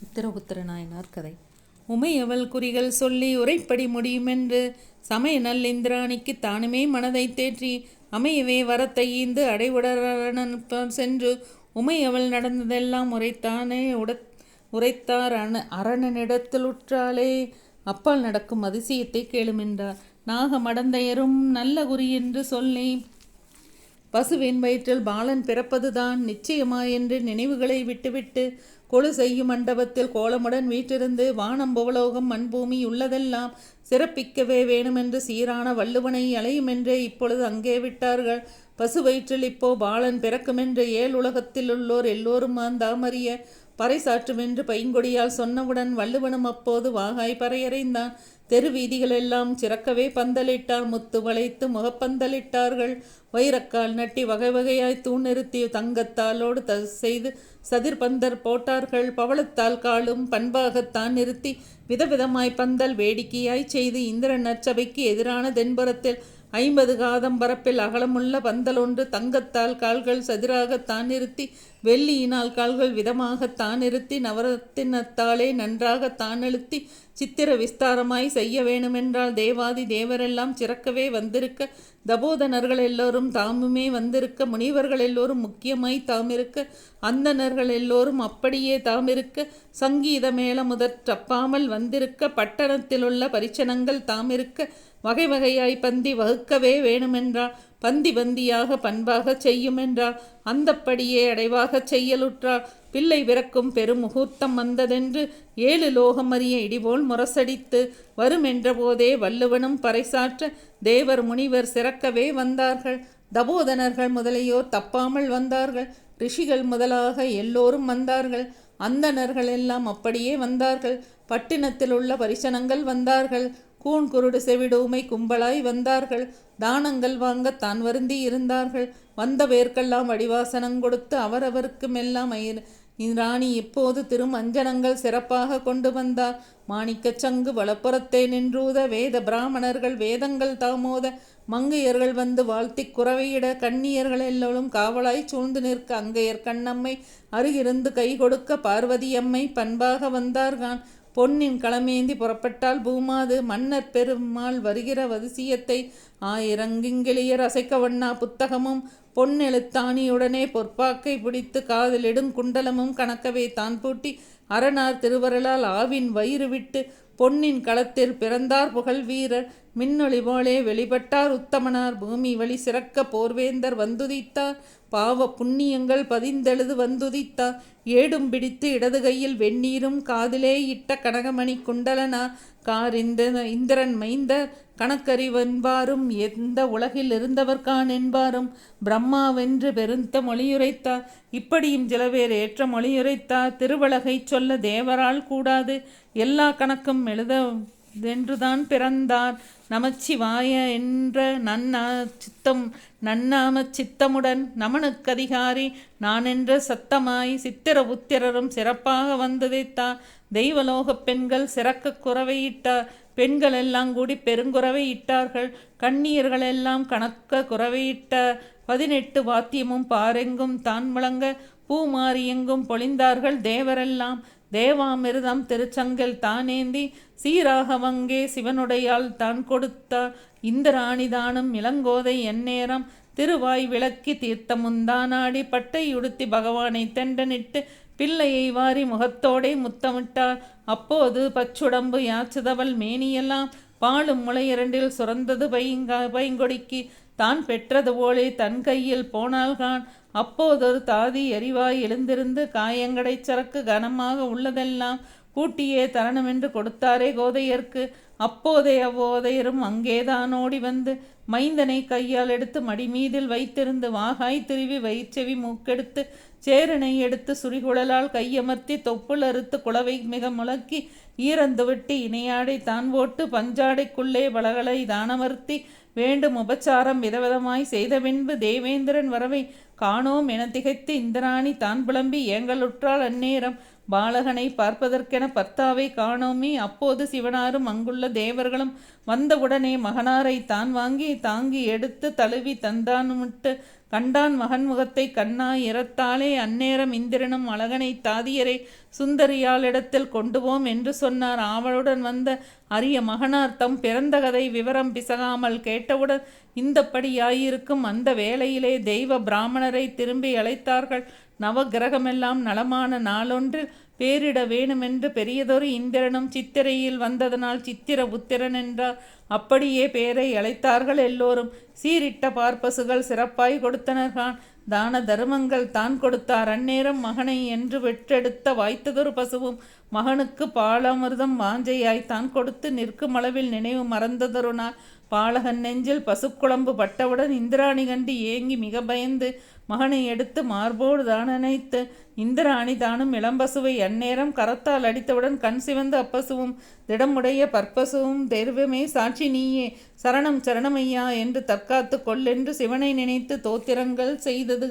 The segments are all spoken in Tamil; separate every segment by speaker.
Speaker 1: சித்திரபுத்திர நாயனார் கதை. உமையவள் குறிகள் சொல்லி உரைப்படி முடியுமென்று சமய நல்லிந்திராணிக்கு தானுமே மனதை தேற்றி அமையவே வரத்தை ஈந்து அடைவுடரணன் சென்று உமையவள் நடந்ததெல்லாம் உரைத்தானே உட உரைத்தார் அண அரணனிடத்திலுற்றாலே அப்பால் நடக்கும் அதிசயத்தை கேளுமென்றார். நாகமடந்தையரும் நல்ல குறி என்று சொல்லி பசுவின் வயிற்றில் பாலன் பிறப்பதுதான் நிச்சயமா என்று நினைவுகளை விட்டுவிட்டு கொழு செய்யும் மண்டபத்தில் கோலமுடன் வீற்றிருந்து வானம் புவலோகம் மண்பூமி உள்ளதெல்லாம் சிறப்பிக்கவே வேணுமென்று சீரான வள்ளுவனை அலையுமென்றே இப்பொழுது அங்கே விட்டார்கள். பசு வயிற்றில் இப்போ பாலன் பிறக்குமென்று ஏழ் உலகத்தில் உள்ளோர் எல்லோரும் மாந்தாமறிய பறைசாற்றுமென்று பைங்கொடியால் சொன்னவுடன் வள்ளுவனும் அப்போது வாகாய் பறையறைந்தான். தெரு வீதிகள் எல்லாம் சிறக்கவே பந்தலிட்டார். முத்து வளைத்து முகப்பந்தலிட்டார்கள். வைரக்கால் நட்டி வகை வகையாய் தூண் நிறுத்தி தங்கத்தாலோடு த செய்து சதிர்பந்தர் போட்டார்கள். பவளத்தால் காலும் பண்பாகத்தான் நிறுத்தி விதவிதமாய் பந்தல் வேடிக்கையாய் செய்து இந்திரன் நற்சபைக்கு எதிரான தென்புறத்தில் ஐம்பது காதம் பரப்பில் அகலமுள்ள பந்தலொன்று தங்கத்தால் கால்கள் சதிராகத்தான் நிறுத்தி வெள்ளியினால் கால்கள் விதமாகத்தான் நிறுத்தி நவரத்தினத்தாலே நன்றாகத்தான் அழுத்தி சித்திர விஸ்தாரமாய் செய்ய வேணுமென்றால் தேவாதி தேவரெல்லாம் சிறக்கவே வந்திருக்க தபோதனர்கள் எல்லோரும் தாமுமே வந்திருக்க முனிவர்கள் எல்லோரும் முக்கியமாய் தாமிருக்க அந்தனர்கள் எல்லோரும் அப்படியே தாமிருக்க சங்கீத மேல முதற் தப்பாமல் வந்திருக்க பட்டணத்திலுள்ள பரிச்சனங்கள் தாமிருக்க வகை வகையாய் பந்தி வகுக்கவே வேணுமென்றால் பந்தி பந்தியாக பண்பாக செய்யுமென்றால் அந்தப்படியே அடைவாகச் செய்யலுற்றார் பிள்ளை பிறக்கும் பெருமுகூர்த்தம் வந்ததென்று ஏழு லோகம் அறிய இடிபோல் முரசடித்து வருமென்ற போதே வள்ளுவனும் பறைசாற்ற தேவர் முனிவர் சிறக்கவே வந்தார்கள். தபோதனர்கள் முதலியோர் தப்பாமல் வந்தார்கள். ரிஷிகள் முதலாக எல்லோரும் வந்தார்கள். அந்தணர்கள் எல்லாம் அப்படியே வந்தார்கள். பட்டினத்தில் உள்ள பரிசனங்கள் வந்தார்கள். கூன் குருடு செவிடோமை கும்பலாய் வந்தார்கள். தானங்கள் வாங்க தான் வருந்தி இருந்தார்கள். வந்த பேர்க்கெல்லாம் வடிவாசனம் கொடுத்து அவரவருக்கு மெல்லாம் ராணி இப்போது திருமஞ்சனங்கள் சிறப்பாக கொண்டு வந்தார். மாணிக்கச் சங்கு வளப்புறத்தே நின்றூத வேத பிராமணர்கள் வேதங்கள் தாமோத மங்கையர்கள் வந்து வாழ்த்தி குறவையிட கண்ணியர்கள் எல்லோரும் காவலாய் சூழ்ந்து நிற்க அங்கையர் கண்ணம்மை அருகிருந்து கை கொடுக்க பார்வதியம்மை பண்பாக வந்தார்கான். பொன்னின் களமேந்தி புறப்பட்டால் பூமாது மன்னர் பெருமாள் வருகிற வதிசியத்தை ஆயிரங்கிங்கிளியர் அசைக்கவண்ணா புத்தகமும் பொன்னெழுத்தாணியுடனே பொற்பாக்கை பிடித்து காதலிடும் குண்டலமும் கணக்கவே தான் பூட்டி அரணார் திருவரலால் ஆவின் வயிறு விட்டு பொன்னின் களத்தில் பிறந்தார் புகழ் வீரர் மின்னொளி போலே வெளிப்பட்டார் உத்தமனார். பூமி வழி சிறக்க போர்வேந்தர் வந்துதித்தார். பாவ புண்ணியங்கள் பதிந்தெழுது வந்துதித்தார். ஏடும் பிடித்து இடது கையில் வெந்நீரும் காதிலே இட்ட கனகமணி குண்டலனா. கார் இந்த இந்திரன் மைந்தர் கணக்கறிவென்பாரும் எந்த உலகில் இருந்தவர்கான் என்பாரும். பிரம்மாவென்று பெருந்த மொழியுரைத்தார். இப்படியும் சில பேர் ஏற்ற மொழியுரைத்தார். திருவழகை சொல்ல தேவரால் கூடாது. எல்லா கணக்கும் எழுத என்றுதான் பிறந்தார். நமச்சிவாய என்ற நன்னா சித்தம் நன்னாம சித்தமுடன் நமனுக்கதிகாரி. நான் என்ற சத்தமாய் சித்திர புத்திரரும் சிறப்பாக வந்ததைத்தா தெய்வலோகப் பெண்கள் சிறக்க குறவையிட்டார் பெண்கள் எல்லாம் கூடி பெருங்குறவை இட்டார்கள். கண்ணீர்கள் எல்லாம் கணக்க குறவையிட்ட பதினெட்டு வாத்தியமும் பாரெங்கும் தான் முழங்க பூமாரி எங்கும் பொழிந்தார்கள் தேவரெல்லாம். தேவாமிர்தம் திருச்சங்கல் தானேந்தி சீராக வங்கே சிவனுடையால் தான் கொடுத்தார் இந்திராணிதானும் இளங்கோதை எந்நேரம் திருவாய் விளக்கி தீர்த்தமுந்தானாடி பட்டை உடுத்தி பகவானை தெண்டனிட்டு பிள்ளையை வாரி முகத்தோடே முத்தமிட்டார். அப்போது பச்சுடம்பு யாச்சுதவள் மேனியெல்லாம் பாலும் முளையிரண்டில் சுரந்தது பைங்கா பைங்கொடிக்கு தான் பெற்றது போலே தன் கையில் போனால்கான். அப்போதொரு தாதி எரிவாய் எழுந்திருந்து காயங்கடை சரக்கு கனமாக உள்ளதெல்லாம் கூட்டியே தரணுமென்று கொடுத்தாரே கோதையர்க்கு. அப்போதே அவ்வோதையரும் அங்கேதான் ஓடி வந்து மைந்தனை கையால் எடுத்து மடிமீதில் வைத்திருந்து வாகாய் திருவி வயிற்செவி மூக்கெடுத்து சேரனை எடுத்து சுரிகுழலால் கையமர்த்தி தொப்புள் அறுத்து குளவை மிக முழக்கி ஈரந்து விட்டு இணையாடை தான் போட்டு பஞ்சாடைக்குள்ளே பலகளை தானமர்த்தி வேண்டும் உபச்சாரம் விதவிதமாய் செய்த பின்பு தேவேந்திரன் வரவை காணோம் என திகைத்து இந்திராணி தான் புலம்பி எங்களுற்றால் அந்நேரம் பாலகனை பார்ப்பதற்கென பர்த்தாவை காணோமே. அப்போது சிவனாரும் அங்குள்ள தேவர்களும் வந்தவுடனே மகனாரை தான் வாங்கி தாங்கி எடுத்து தழுவி தந்தானுமிட்டு கண்டான் மகன் முகத்தை கண்ணாய் இறத்தாலே அந்நேரம் இந்திரனும் அழகனை தாதியரை சுந்தரியாளிடத்தில் கொண்டுவோம் என்று சொன்னார். ஆவலுடன் வந்த அரிய மகனார் தம் பிறந்த கதை விவரம் பிசகாமல் கேட்டவுடன் இந்தப்படியாயிருக்கும் அந்த வேளையிலே தெய்வ பிராமணரை திரும்பி அழைத்தார்கள். நவகிரகமெல்லாம் நலமான நாளொன்றில் பேரிட வேணுமென்று பெரியதொரு இந்திரனும் சித்திரையில் வந்ததனால் சித்திர புத்திரன் என்றார். அப்படியே பேரை அழைத்தார்கள் எல்லோரும். சீரிட்ட பார்ப்பசுகள் சிறப்பாய் கொடுத்தனர்கான் தான தருமங்கள் தான் கொடுத்தார். அந்நேரம் மகனை என்று வெற்றெடுத்த வாய்த்ததொரு பசுவும் மகனுக்கு பாலாமிர்தம் வாஞ்சையாய் தான் கொடுத்து நிற்கும் அளவில் நினைவு மறந்ததொரு நாள். பாலகன் நெஞ்சில் பசுக்குழம்பு பட்டவுடன் இந்திராணி கண்டு ஏங்கி மிக பயந்து மகனை எடுத்து மார்போடு தானனைத்து இந்திராணி தானும் இளம்பசுவை அந்நேரம் கரத்தால் அடித்தவுடன் கண் சிவந்த அப்பசுவும் திடமுடைய பற்பசுவும் தெருவமே சாட்சி நீயே சரணம் சரணமையா என்று தற்காத்து கொள்ளென்று சிவனை நினைத்து தோத்திரங்கள் செய்தது.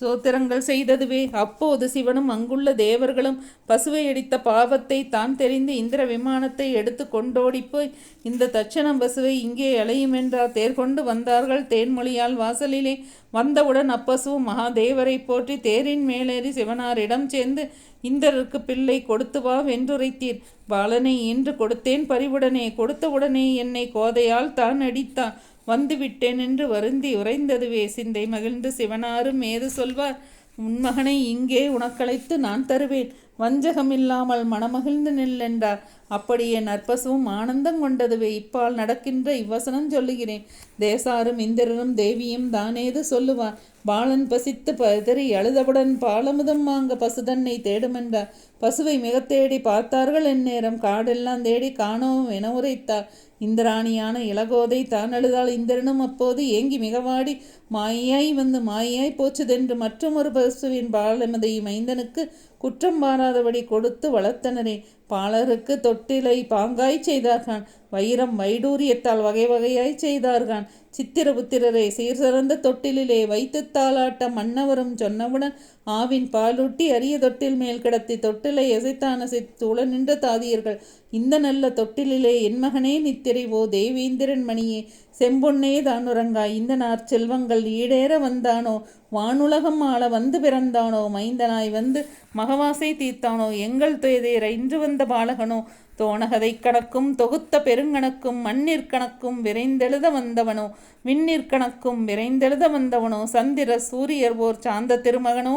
Speaker 1: சோத்திரங்கள் செய்ததுவே. அப்போது சிவனும் அங்குள்ள தேவர்களும் பசுவை அடித்த பாவத்தை தான் தெரிந்து இந்திர விமானத்தை எடுத்து கொண்டோடிப்போய் இந்த தட்சணம் பசுவை இங்கே அலையும் என்றார் தேர்கொண்டு வந்தார்கள். தேன்மொழியால் வாசலிலே வந்தவுடன் அப்பசுவும் மகாதேவரை போற்றி தேரின் மேலேறி சிவனாரிடம் சேர்ந்து இந்தருக்கு பிள்ளை கொடுத்து வா வென்றுரைத்தீர். பாலனை இன்று கொடுத்தேன் பறிவுடனே கொடுத்தவுடனே என்னை கோதையால் தான் அடித்தான். வந்துவிட்டேன் என்று வருந்தி உறைந்ததுவே. சிந்தை மகிழ்ந்து சிவனாரும் ஏது சொல்வார் உன்மகனை இங்கே உனக்களைத்து நான் தருவேன். வஞ்சகமில்லாமல் மனமகிழ்ந்து நில்லென்றார். அப்படியே நற்பசுவும் ஆனந்தம் கொண்டதுவே. இப்பால் நடக்கின்ற இவ்வசனம் சொல்லுகிறேன். தேசாரும் இந்திரனும் தேவியும் தானேது சொல்லுவார் பாலன் பசித்து பதறி அழுதவுடன் பாலமுதம் வாங்க பசுதன்னை தேடுமென்றார் பசுவை மிக தேடி பார்த்தார்கள் எந்நேரம். காடெல்லாம் தேடி காணவும் என உரைத்தார் இந்திராணியான இளகோதை தான் அழுதால் இந்திரனும் அப்போது ஏங்கி மிகவாடி. மாயாய் வந்து மாயாய் போச்சுதென்று ஒரு பசுவின் பாலமதை மைந்தனுக்கு குற்றம் பாராதபடி கொடுத்து வளர்த்தனரே. பாலருக்கு தொட்டிலை பாங்காய் செய்தார்கான். வைரம் வைடூரியத்தால் வகை வகையாய் செய்தார்கான். சித்திரபுத்திரரை சீர்சிறந்த தொட்டிலே வைத்து தாளாட்ட மன்னவரும் சொன்னவுடன் ஆவின் பாலூட்டி அரிய தொட்டில் மேல் கிடத்தி தொட்டிலை எசைத்தான சித்துள நின்ற தாதியர்கள். இந்த நல்ல தொட்டிலே என் மகனே நித்திரைவோ தேவேந்திரன் மணியே செம்பொன்னே தானுரங்காய் இந்த நார் செல்வங்கள் ஈடேற வந்தானோ வானுலகம் ஆள வந்து பிறந்தானோ மைந்தனாய் வந்து மகவாசை தீர்த்தானோ எங்கள் துயதேர இன்று வந்த பாலகனோ தோணகதை கணக்கும் தொகுத்த பெருங்கணக்கும் மண்ணிற்கணக்கும் விரைந்தெழுத வந்தவனோ விண்ணிற்கணக்கும் விரைந்தெழுத வந்தவனோ சந்திர சூரியர் ஓர் சாந்த திருமகனோ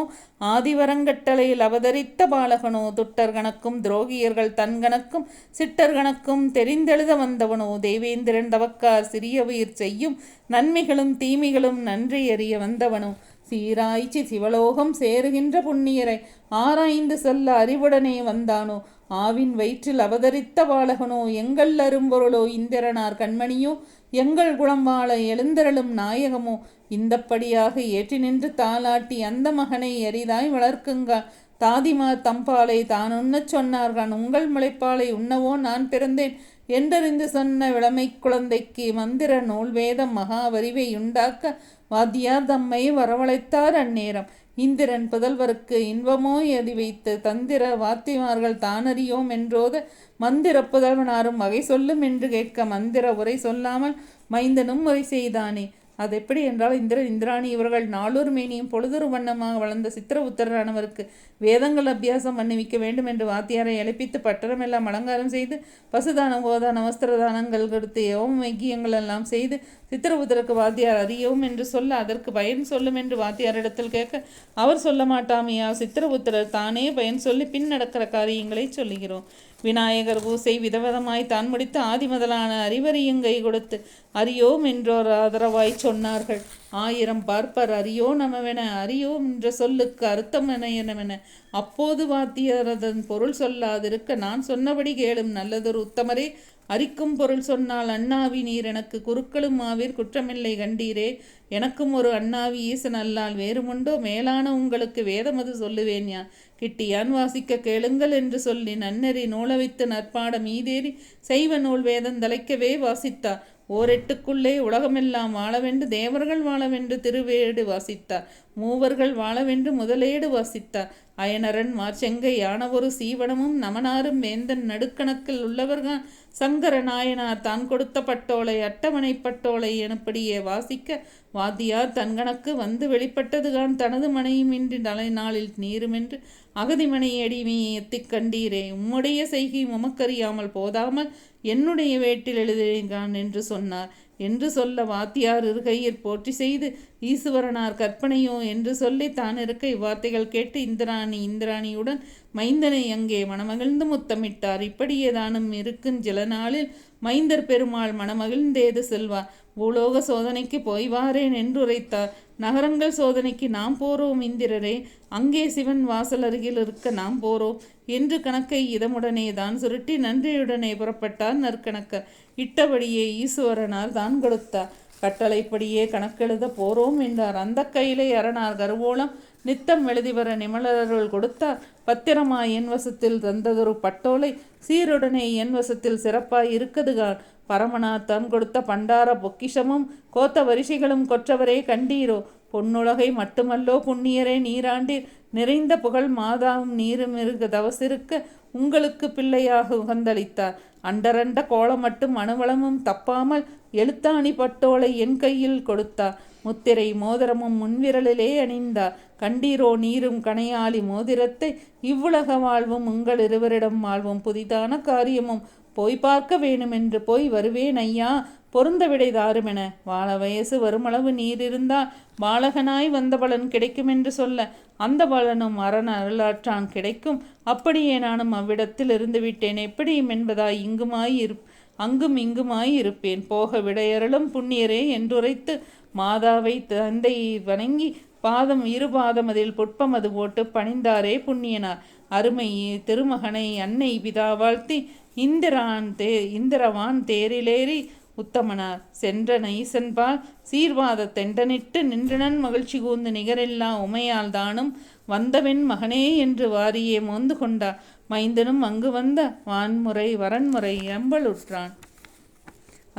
Speaker 1: ஆதிவரங்கட்டளையில் அவதரித்த பாலகனோ துட்டர் கணக்கும் துரோகியர்கள் தன்கணக்கும் சிட்டர் கணக்கும் தெரிந்தெழுத வந்தவனோ தேவேந்திரன் தவக்கார் சிறிய உயிர் செய்யும் நன்மைகளும் தீமைகளும் நன்றி அறிய வந்தவனோ சீராய்ச்சி சிவலோகம் சேருகின்ற புண்ணியரை ஆராய்ந்து சொல்ல அறிவுடனே வந்தானோ ஆவின் வயிற்றில் அவதரித்த பாலகனோ எங்கள் அரும்பொருளோ இந்திரனார் கண்மணியோ எங்கள் குளம் வாழ எழுந்தருளும் நாயகமோ இந்தப்படியாக ஏற்றி நின்று தாளாட்டி அந்த மகனை எரிதாய் வளர்க்குங்க. தாதிமார் தம்பாலை தான் உண்ணச் சொன்னார்கான் உங்கள் முளைப்பாலை உண்ணவோ நான் பிறந்தேன் என்றறிந்து சொன்ன விளமை குழந்தைக்கு மந்திர நூல் வேதம் மகாவரிவை உண்டாக்க வாத்தியார் தம்மை வரவழைத்தார் அந்நேரம். இந்திரன் புதல்வருக்கு இன்பமோ எதி வைத்து தந்திர வாத்திமார்கள் தானறியோம் என்றோத மந்திர புதல்வனாரும் வகை சொல்லும் என்று கேட்க மந்திர உரை சொல்லாமல் மைந்தனும் உரை செய்தானே. அது எப்படி என்றால் இந்திர இந்திராணி இவர்கள் நாளொரு மேனியும் பொழுதொரு வண்ணமாக வளர்ந்த சித்திர உத்தரரானவருக்கு வேதங்கள் அபியாசம் பண்ணிவிக்க வேண்டும் என்று வாத்தியாரை எழுப்பித்து பட்டணமெல்லாம் அலங்காரம் செய்து பசுதானம் கோதானம் வஸ்திரதானங்கள் கொடுத்து யோகம் வைக்கியங்கள் எல்லாம் செய்து சித்திரபுத்தருக்கு வாத்தியார் அறியவும் என்று சொல்ல அதற்கு பயன் சொல்லும் என்று வாத்தியாரிடத்தில் கேட்க அவர் சொல்ல மாட்டாமையா? சித்திரபுத்திரர் தானே பயன் சொல்லி பின் நடக்கிற காரியங்களை சொல்லுகிறோம். விநாயகர் பூசை விதவிதமாய் தான் முடித்து ஆதி முதலான அறிவறியும் கை கொடுத்து அறியோம் என்றோர் ஆதரவாய் சொன்னார்கள். ஆயிரம் பார்ப்பர் அறியோ நமவென அறியோம் என்ற சொல்லுக்கு அர்த்தம் என எனவென அப்போது வாத்தியரதன் பொருள் சொல்லாதிருக்க நான் சொன்னபடி கேளும் நல்லதொரு உத்தமரே அரிக்கும் பொருள் சொன்னால் அண்ணாவி நீர் எனக்கு குருக்களும் ஆவீர் குற்றமில்லை கண்டீரே. எனக்கும் ஒரு அண்ணாவி ஈசன் அல்லால் வேறுமுண்டோ? மேலான உங்களுக்கு வேதமது சொல்லுவேன் யா கிட்டியான் வாசிக்க கேளுங்கள் என்று சொல்லி நன்னெறி நூலவித்து நற்பாடம் ஈதேறி செய்வ நூல் வேதம் தலைக்கவே வாசித்தார் ஓரெட்டுக்குள்ளே உலகமெல்லாம் வாழவென்று தேவர்கள் வாழவென்று திருவேடு வாசித்தார் மூவர்கள் வாழவென்று முதலேடு வாசித்தார். அயனரன் மார்ச்செங்கை யானவொரு சீவனமும் நமனாரும் வேந்தன் நடுக்கணக்கில் உள்ளவர்கான் சங்கர நாயனார் தான் கொடுத்த பட்டோலை அட்டவணை பட்டோலை எனப்படியே வாசிக்க வாத்தியார் தன்கணக்கு வந்து வெளிப்பட்டதுதான் தனது மனையுமின்றி நலை தலை நாளில் நீருமென்று அகதிமனை அடிமையத்திக் கண்டீரே. உம்முடைய செய்கை உமக்கறியாமல் போதாமல் என்னுடைய வேட்டில் எழுதுகிறான் என்று சொன்னார். என்று சொல்ல வாத்தியார் இருகையில் போற்றி செய்து ஈசுவரனார் கற்பனையோ என்று சொல்லி தான் இருக்க இவ்வார்த்தைகள் கேட்டு இந்திராணி இந்திராணியுடன் மைந்தனை அங்கே மணமகிழ்ந்து முத்தமிட்டார். இப்படியே தானும் இருக்கும் சில நாளில் மைந்தர் பெருமாள் மணமகிழ்ந்தேது செல்வார் பூலோக சோதனைக்கு போய் வாரேன் என்றுரைத்தார் நகரங்கள் சோதனைக்கு நாம் போறோம் இந்திரரே. அங்கே சிவன் வாசல் அருகில் இருக்க நாம் போறோம். என்று கணக்கை இதமுடனே தான் சுருட்டி நன்றியுடனே புறப்பட்டார் நற்கணக்க. இட்டபடியே ஈஸ்வரனார் தான் கொடுத்தார் கட்டளைப்படியே கணக்கெழுத போறோம் என்றார். அந்த கையிலே அரணார் கருவோளம் நித்தம் எழுதி வர நிமலர்கள் கொடுத்தார். பத்திரமாய் என் வசத்தில் தந்ததொரு பட்டோலை சீருடனே என் வசத்தில் சிறப்பாய் இருக்கதுகான் பரமனா தன் கொடுத்த பண்டார பொக்கிஷமும் கோத்த வரிசைகளும் கொற்றவரே கண்டீரோ? பொன்னுலகை மட்டுமல்லோ புண்ணியரே நீராண்டீர். நிறைந்த புகழ் மாதாவும் நீரும் இருக்க தவசிருக்க உங்களுக்கு பிள்ளையாக உகந்தளித்தார். அண்டரண்ட கோலம் மட்டும் அணுவளமும் தப்பாமல் எழுத்தாணி பட்டோலை என் கையில் கொடுத்தார். முத்திரை மோதிரமும் முன்விரலிலே அணிந்தார். கண்டீரோ நீரும் கணையாளி மோதிரத்தை இவ்வுலக வாழ்வும் உங்கள் இருவரிடம் வாழ்வும் புதிதான காரியமும் போய் பார்க்க வேணுமென்று போய் வருவேன் ஐயா. பொருந்த விடை தாருமென. வாழ வயசு வருமளவு நீர் இருந்தால் பாலகனாய் வந்த பலன் கிடைக்கும் என்று சொல்ல அந்த பலனும் அரண அருளாற்றான் கிடைக்கும். அப்படியே நானும் அவ்விடத்தில் இருந்து விட்டேன். எப்படியும் என்பதாய் இங்குமாய் இருப் அங்கும் இங்குமாய் இருப்பேன். போக விடையறலும் புண்ணியரே என்றுரைத்து மாதாவை தந்தையை வணங்கி பாதம் இரு பாதம் அதில் புட்பம் அது போட்டு பணிந்தாரே புண்ணியனார். அருமை திருமகனை அன்னை பிதா வாழ்த்தி இந்திரான் தே இந்திரவான் தேரிலேறி உத்தமனார் சென்ற நைசன்பால் சீர்வாத தெண்டனிட்டு நின்றனன் மகிழ்ச்சி கூந்து நிகரில்லா உமையால் தானும் வந்தவென் மகனே என்று வாரியே மோந்து கொண்டார் மைந்தனும் அங்கு வந்த வான்முறை வரன்முறை எம்பலுற்றான்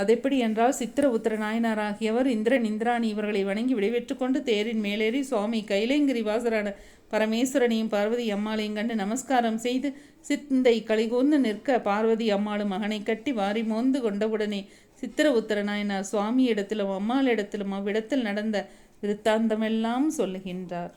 Speaker 1: அதெப்படி என்றால் சித்திர உத்திர நாயனாராகியவர் இந்திரன் இந்திராணி இவர்களை வணங்கி விடைபெற்று கொண்டு தேரின் மேலேறி சுவாமி கைலேங்கிரி வாசரான பரமேஸ்வரனையும் பார்வதி அம்மாளையும் கண்டு நமஸ்காரம் செய்து சிந்தை கலிகூர்ந்து நிற்க பார்வதி அம்மாளும் மகனை கட்டி வாரி மோந்து கொண்டவுடனே சித்திர உத்திர நாயனார் சுவாமி இடத்திலும் அம்மாளிடத்திலும் அவ்விடத்தில் நடந்த விருத்தாந்தமெல்லாம் சொல்லுகின்றார்.